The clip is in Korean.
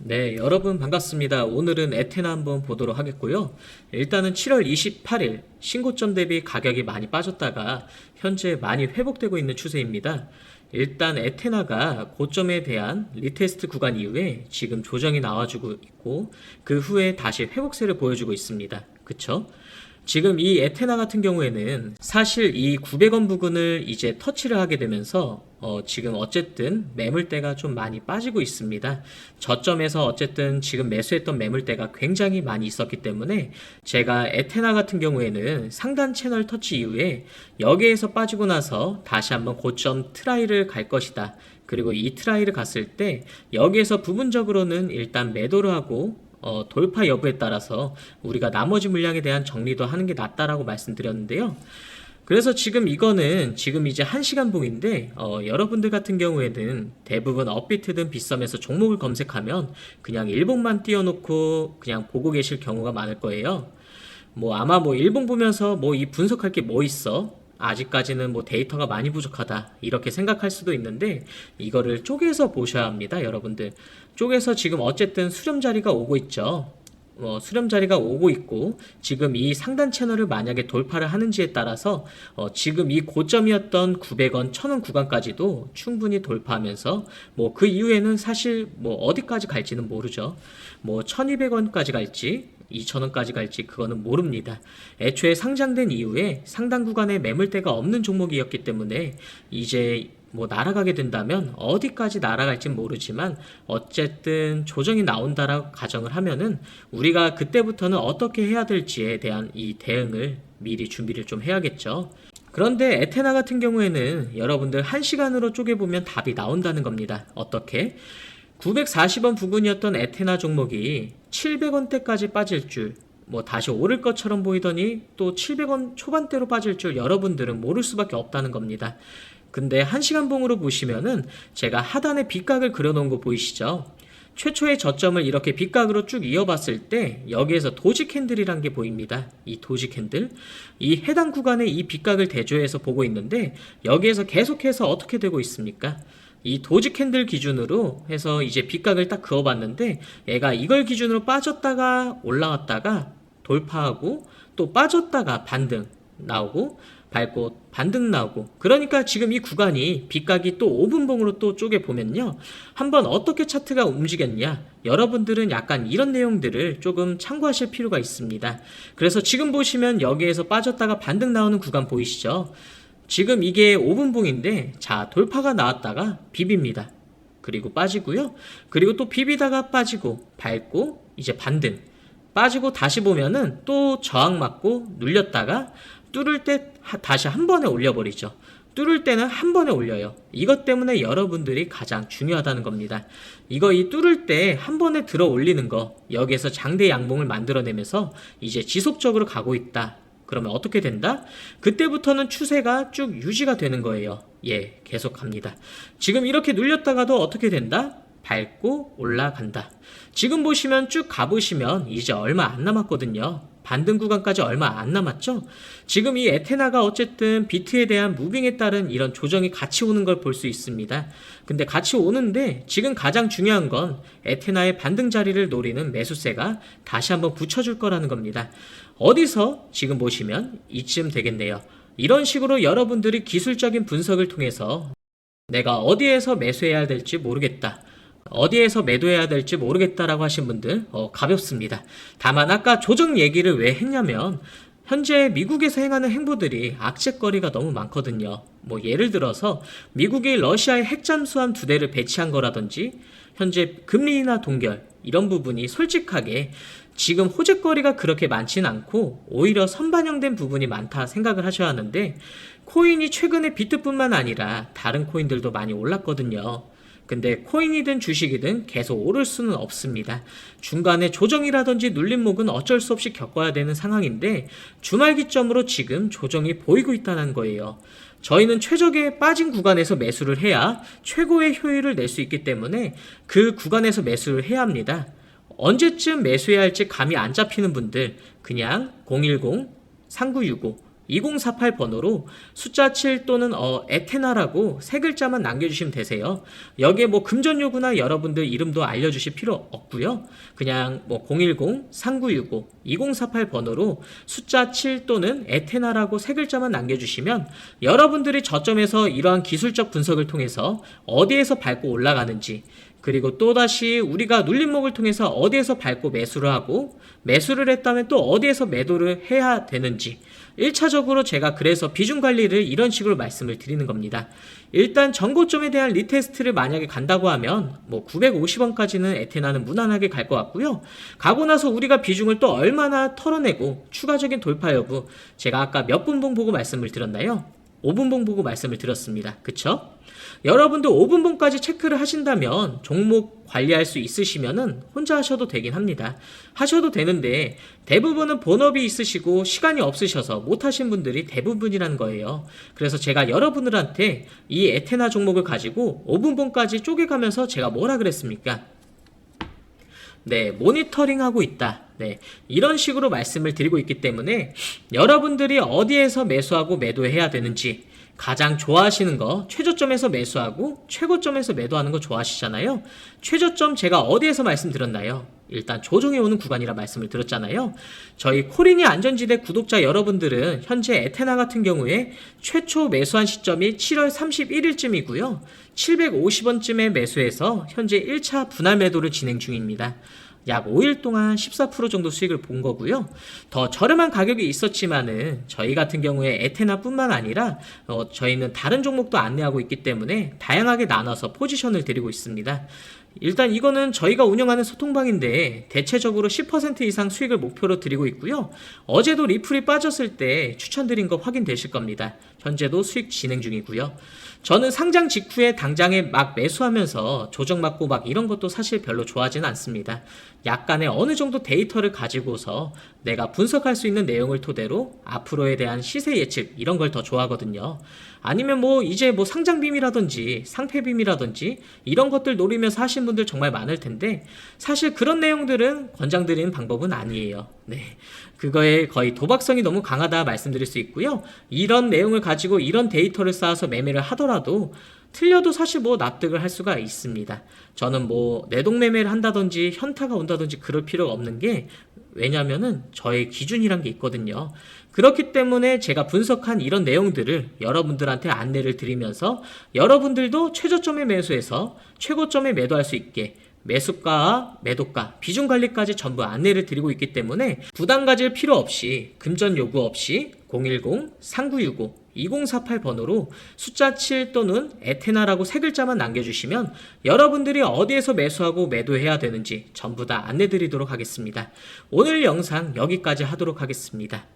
네, 여러분 반갑습니다. 오늘은 에테나 한번 보도록 하겠고요. 일단은 7월 28일 신고점 대비 가격이 많이 빠졌다가 현재 많이 회복되고 있는 추세입니다. 일단 에테나가 고점에 대한 리테스트 구간 이후에 지금 조정이 나와주고 있고 그 후에 다시 회복세를 보여주고 있습니다. 그쵸? 지금 이 에테나 같은 경우에는 사실 이 900원 부근을 이제 터치를 하게 되면서 어 지금 어쨌든 매물대가 좀 많이 빠지고 있습니다. 저점에서 어쨌든 지금 매수했던 매물대가 굉장히 많이 있었기 때문에 제가 에테나 같은 경우에는 상단 채널 터치 이후에 여기에서 빠지고 나서 다시 한번 고점 트라이를 갈 것이다. 그리고 이 트라이를 갔을 때 여기에서 부분적으로는 일단 매도를 하고 어, 돌파 여부에 따라서 우리가 나머지 물량에 대한 정리도 하는 게 낫다라고 말씀드렸는데요. 그래서 지금 이거는 지금 이제 1시간 봉인데 어, 여러분들 같은 경우에는 대부분 업비트든 빗썸에서 종목을 검색하면 그냥 일봉만 띄워놓고 그냥 보고 계실 경우가 많을 거예요. 뭐 아마 뭐 일봉 보면서 뭐 이 분석할 게 뭐 있어? 아직까지는 뭐 데이터가 많이 부족하다 이렇게 생각할 수도 있는데 이거를 쪼개서 보셔야 합니다 여러분들. 쪼개서 지금 어쨌든 수렴 자리가 오고 있죠 어, 수렴 자리가 오고 있고 지금 이 상단 채널을 만약에 돌파를 하는지에 따라서 어, 지금 이 고점이었던 900원, 1000원 구간까지도 충분히 돌파하면서 뭐 그 이후에는 사실 뭐 어디까지 갈지는 모르죠. 뭐 1200원까지 갈지 2,000원까지 갈지 그거는 모릅니다. 애초에 상장된 이후에 상당 구간에 매물대가 없는 종목이었기 때문에 이제 뭐 날아가게 된다면 어디까지 날아갈진 모르지만 어쨌든 조정이 나온다라고 가정을 하면은 우리가 그때부터는 어떻게 해야 될지에 대한 이 대응을 미리 준비를 좀 해야겠죠. 그런데 에테나 같은 경우에는 여러분들 1시간으로 쪼개보면 답이 나온다는 겁니다. 어떻게? 940원 부근이었던 에테나 종목이 700원대까지 빠질 줄, 뭐 다시 오를 것처럼 보이더니 또 700원 초반대로 빠질 줄 여러분들은 모를 수밖에 없다는 겁니다. 근데 1시간 봉으로 보시면은 제가 하단에 빗각을 그려놓은 거 보이시죠? 최초의 저점을 이렇게 빗각으로 쭉 이어봤을 때 여기에서 도지 캔들이란 게 보입니다. 이 도지 캔들. 이 해당 구간에 이 빗각을 대조해서 보고 있는데 여기에서 계속해서 어떻게 되고 있습니까? 이 도지 캔들 기준으로 해서 이제 빗각을 딱 그어봤는데 얘가 이걸 기준으로 빠졌다가 올라왔다가 돌파하고 또 빠졌다가 반등 나오고 밟고 반등 나오고. 그러니까 지금 이 구간이 빗각이 또 5분봉으로 또 쪼개 보면요. 한번 어떻게 차트가 움직였냐? 여러분들은 약간 이런 내용들을 조금 참고하실 필요가 있습니다. 그래서 지금 보시면 여기에서 빠졌다가 반등 나오는 구간 보이시죠? 지금 이게 5분봉인데 자 돌파가 나왔다가 비빕니다. 그리고 빠지고요. 그리고 또 비비다가 빠지고 밟고 이제 반등. 빠지고 다시 보면은 또 저항 맞고 눌렸다가 뚫을 때 하- 다시 한 번에 올려버리죠. 뚫을 때는 한 번에 올려요. 이것 때문에 여러분들이 가장 중요하다는 겁니다. 이거 이 뚫을 때 한 번에 들어 올리는 거, 여기에서 장대 양봉을 만들어내면서 이제 지속적으로 가고 있다. 그러면 어떻게 된다? 그때부터는 추세가 쭉 유지가 되는 거예요. 예, 계속 갑니다. 지금 이렇게 눌렸다가도 어떻게 된다? 밟고 올라간다. 지금 보시면 쭉 가보시면 이제 얼마 안 남았거든요. 반등 구간까지 얼마 안 남았죠? 지금 이 에테나가 어쨌든 비트에 대한 무빙에 따른 이런 조정이 같이 오는 걸 볼 수 있습니다. 근데 같이 오는데 지금 가장 중요한 건 에테나의 반등 자리를 노리는 매수세가 다시 한번 붙여줄 거라는 겁니다. 어디서 지금 보시면 이쯤 되겠네요. 이런 식으로 여러분들이 기술적인 분석을 통해서 내가 어디에서 매수해야 될지 모르겠다. 어디에서 매도해야 될지 모르겠다라고 하신 분들 어, 가볍습니다. 다만 아까 조정 얘기를 왜 했냐면 현재 미국에서 행하는 행보들이 악재거리가 너무 많거든요. 뭐 예를 들어서 미국이 러시아에 핵잠수함 두 대를 배치한 거라든지 현재 금리 인하 동결 이런 부분이 솔직하게 지금 호재거리가 그렇게 많지는 않고 오히려 선반영된 부분이 많다 생각을 하셔야 하는데 코인이 최근에 비트뿐만 아니라 다른 코인들도 많이 올랐거든요. 근데 코인이든 주식이든 계속 오를 수는 없습니다. 중간에 조정이라든지 눌림목은 어쩔 수 없이 겪어야 되는 상황인데 주말 기점으로 지금 조정이 보이고 있다는 거예요. 저희는 최적의 빠진 구간에서 매수를 해야 최고의 효율을 낼 수 있기 때문에 그 구간에서 매수를 해야 합니다. 언제쯤 매수해야 할지 감이 안 잡히는 분들 그냥 010 3965 2048 번호로 숫자 7 또는 어, 에테나라고 세 글자만 남겨주시면 되세요. 여기에 뭐 금전 요구나 여러분들 이름도 알려주실 필요 없고요. 그냥 뭐 010-3965 2048 번호로 숫자 7 또는 에테나라고 세 글자만 남겨주시면 여러분들이 저점에서 이러한 기술적 분석을 통해서 어디에서 밟고 올라가는지 그리고 또다시 우리가 눌림목을 통해서 어디에서 밟고 매수를 하고 매수를 했다면 또 어디에서 매도를 해야 되는지 1차적으로 제가 그래서 비중 관리를 이런 식으로 말씀을 드리는 겁니다. 일단 전고점에 대한 리테스트를 만약에 간다고 하면 뭐 950원까지는 에테나는 무난하게 갈 것 같고요. 가고 나서 우리가 비중을 또 얼마나 털어내고 추가적인 돌파 여부 제가 아까 몇 분봉 보고 말씀을 드렸나요? 5분봉 보고 말씀을 드렸습니다. 그쵸? 여러분도 5분봉까지 체크를 하신다면 종목 관리할 수 있으시면은 혼자 하셔도 되긴 합니다. 하셔도 되는데 대부분은 본업이 있으시고 시간이 없으셔서 못 하신 분들이 대부분이라는 거예요. 그래서 제가 여러분들한테 이 에테나 종목을 가지고 5분봉까지 쪼개가면서 제가 뭐라 그랬습니까? 네, 모니터링 하고 있다. 네, 이런 식으로 말씀을 드리고 있기 때문에 여러분들이 어디에서 매수하고 매도해야 되는지 가장 좋아하시는 거 최저점에서 매수하고 최고점에서 매도하는 거 좋아하시잖아요. 최저점 제가 어디에서 말씀드렸나요? 일단 조정해 오는 구간이라 말씀을 드렸잖아요. 저희 코리니 안전지대 구독자 여러분들은 현재 에테나 같은 경우에 최초 매수한 시점이 7월 31일쯤이고요. 750원쯤에 매수해서 현재 1차 분할 매도를 진행 중입니다. 약 5일 동안 14% 정도 수익을 본 거고요. 더 저렴한 가격이 있었지만은 저희 같은 경우에 에테나뿐만 아니라 어, 저희는 다른 종목도 안내하고 있기 때문에 다양하게 나눠서 포지션을 드리고 있습니다. 일단 이거는 저희가 운영하는 소통방인데 대체적으로 10% 이상 수익을 목표로 드리고 있고요. 어제도 리플이 빠졌을 때 추천드린 거 확인되실 겁니다. 현재도 수익 진행 중이고요. 저는 상장 직후에 당장에 막 매수하면서 조정받고 막 이런 것도 사실 별로 좋아하지는 않습니다. 약간의 어느 정도 데이터를 가지고서 내가 분석할 수 있는 내용을 토대로 앞으로에 대한 시세 예측 이런 걸 더 좋아하거든요. 아니면 뭐 이제 뭐 상장 빔이라든지 상패 빔이라든지 이런 것들 노리면서 하신 분들 정말 많을 텐데 사실 그런 내용들은 권장드리는 방법은 아니에요. 네. 그거에 거의 도박성이 너무 강하다 말씀드릴 수 있고요. 이런 내용을 가지고 이런 데이터를 쌓아서 매매를 하더라도 틀려도 사실 뭐 납득을 할 수가 있습니다. 저는 뭐 내동매매를 한다든지 현타가 온다든지 그럴 필요가 없는 게 왜냐면은 저의 기준이란 게 있거든요. 그렇기 때문에 제가 분석한 이런 내용들을 여러분들한테 안내를 드리면서 여러분들도 최저점에 매수해서 최고점에 매도할 수 있게 매수가와 매도가, 비중 관리까지 전부 안내를 드리고 있기 때문에 부담 가질 필요 없이 금전 요구 없이 010-3965 2048 번호로 숫자 7 또는 에테나라고 세 글자만 남겨주시면 여러분들이 어디에서 매수하고 매도해야 되는지 전부 다 안내 드리도록 하겠습니다. 오늘 영상 여기까지 하도록 하겠습니다.